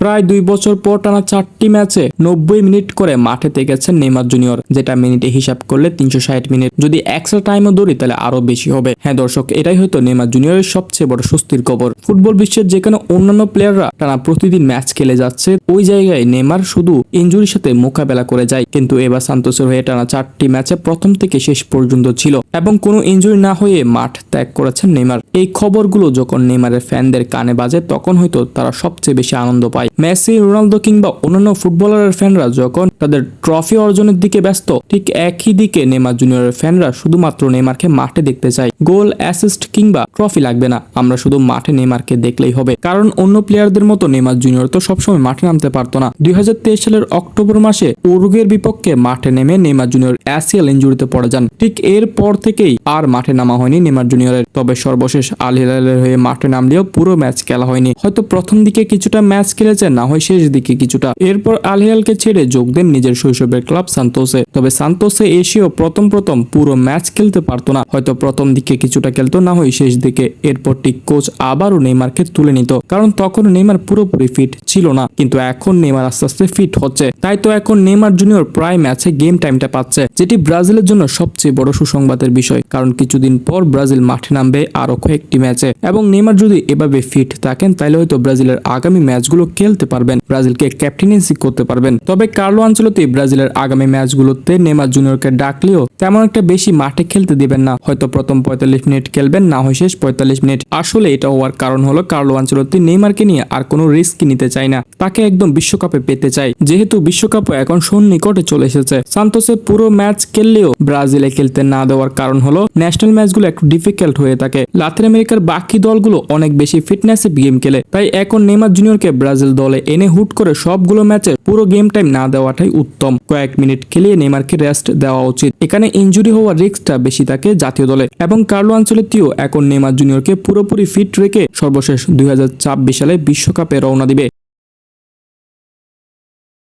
প্রায় দুই বছর পর টানা চারটি ম্যাচে নব্বই মিনিট করে মাঠে থেকেছেন নেইমার জুনিয়র। যেটা মিনিটে হিসাব করলে তিনশো ষাট মিনিট। যদি এক্সট্রা টাইমও দৌড়ি, তাহলে আরও বেশি হবে। হ্যাঁ দর্শক, এটাই হয়তো নেইমার জুনিয়রের সবচেয়ে বড় স্বস্তির খবর। ফুটবল বিশ্বের যেখানে অন্যান্য প্লেয়াররা টানা প্রতিদিন ম্যাচ খেলে যাচ্ছে, ওই জায়গায় নেইমার শুধু ইঞ্জুরির সাথে মোকাবেলা করে যায়। কিন্তু এবার সান্তোসের হয়ে টানা চারটি ম্যাচে প্রথম থেকে শেষ পর্যন্ত ছিল। এবং কোনো ইঞ্জুরি না হয়ে মাঠ ত্যাগ করেছেন নেইমার। এই খবরগুলো যখন নেইমারের ফ্যানদের কানে বাজে, তখন হয়তো তারা সবচেয়ে বেশি আনন্দ পায়। মেসি, রোনালদো কিংবা অন্যান্য ফুটবলারের ফ্যানরা যখন তাদের ট্রফি অর্জনের দিকে ব্যস্ত, ঠিক একই দিকে নেমার জুনিয়রের ফ্যানরা শুধুমাত্র নেমারকে মাঠে দেখতে চায়। গোল, অ্যাসিস্ট কিংবা ট্রফি লাগবে না, আমরা শুধু মাঠে নেইমারকে দেখলেই হবে। কারণ অন্য প্লেয়ারদের মতো নেমার জুনিয়র তো সবসময় মাঠে নামতে পারতো না। দুই হাজার তেইশ সালের অক্টোবর মাসে উরুগের বিপক্ষে মাঠে নেমে নেইমার জুনিয়র অ্যাসিয়াল ইঞ্জুরিতে পড়ে যান। ঠিক এর পর থেকেই আর মাঠে নামা হয়নি নেমার জুনিয়রের। তবে সর্বশেষ আল হয়ে মাঠে নামলেও পুরো ম্যাচ খেলা হয়নি। হয়তো প্রথম দিকে কিছুটা ম্যাচ খেলেছে না হয় শেষ দিকে কিছুটা। এরপর আল হিলালকে ছেড়ে যোগ দেন নিজের শৈশবের ক্লাব সান্তোসে। তবে সান্তোসে এসেও প্রথম প্রথম পুরো ম্যাচ খেলতে পারতো না। হয়তো প্রথম দিকে কিছুটা খেলতো, না হয় শেষ দিকে। এরপর ঠিক কোচ আবারও নেইমারকে তুলে নিত। কারণ তখন নেইমার পুরোপুরি ফিট ছিল না, কিন্তু এখন নেইমার আস্তে আস্তে ফিট হচ্ছে। তাই তো এখন নেইমার জুনিয়র প্রায় ম্যাচে গেম টাইমটা পাচ্ছে, যেটি ব্রাজিলের জন্য সবচেয়ে বড় সুসংবাদের বিষয়। কারণ কিছুদিন পর ব্রাজিল মাঠে নামবে আরও কয়েকটি ম্যাচে। এবং নেইমার যদি এভাবে ফিট থাকেন তাহলে হয়তো ব্রাজিলের আগামী ম্যাচগুলো খেলতে পারবেন, ব্রাজিলকে ক্যাপ্টেনেন্সি করতে পারবেন। তবে কার্লো আঞ্চলতে ব্রাজিলের আগামী ম্যাচগুলোতে নেইমার জুনিয়রকে ডাকলেও তেমন একটা বেশি মাঠে খেলতে দিবেন না। হয়তো প্রথম পঁয়তাল্লিশ মিনিট খেলবেন, না হয় শেষ পঁয়তাল্লিশ মিনিট। আসলে এটা হওয়ার কারণ হলো কার্লো আঞ্চলতি নেইমারকে নিয়ে আর কোনো রিস্ক নিতে চায় না। তাকে একদম বিশ্বকাপে পেতে চায়। যেহেতু বিশ্বকাপও এখন সন্নিকটে চলে এসেছে। সান্তোসে পুরো ম্যাচ খেললেও ব্রাজিলে খেলতে না দেওয়ার কারণ হলো ন্যাশনাল ম্যাচগুলো একটু ডিফিকাল্ট হয়ে থাকে। লাতিন আমেরিকার বাকি দলগুলো অনেক বেশি ফিটনেসে গেম খেলে। তাই এখন নেইমার জুনিয়রকে ব্রাজিল দলে এনে হুট করে সবগুলো ম্যাচে পুরো গেম টাইম না দেওয়াটাই উত্তম। কয়েক মিনিট খেলিয়ে নেইমারকে রেস্ট দেওয়া উচিত। এখানে ইঞ্জুরি হওয়ার রিস্কটা বেশি থাকে জাতীয় দলে এবং কার্লো আঞ্চলিকটিও এখন নেইমার জুনিয়রকে পুরোপুরি ফিট রেখে সর্বশেষ দুই হাজার ছাব্বিশ সালে বিশ্বকাপে রওনা দিবে।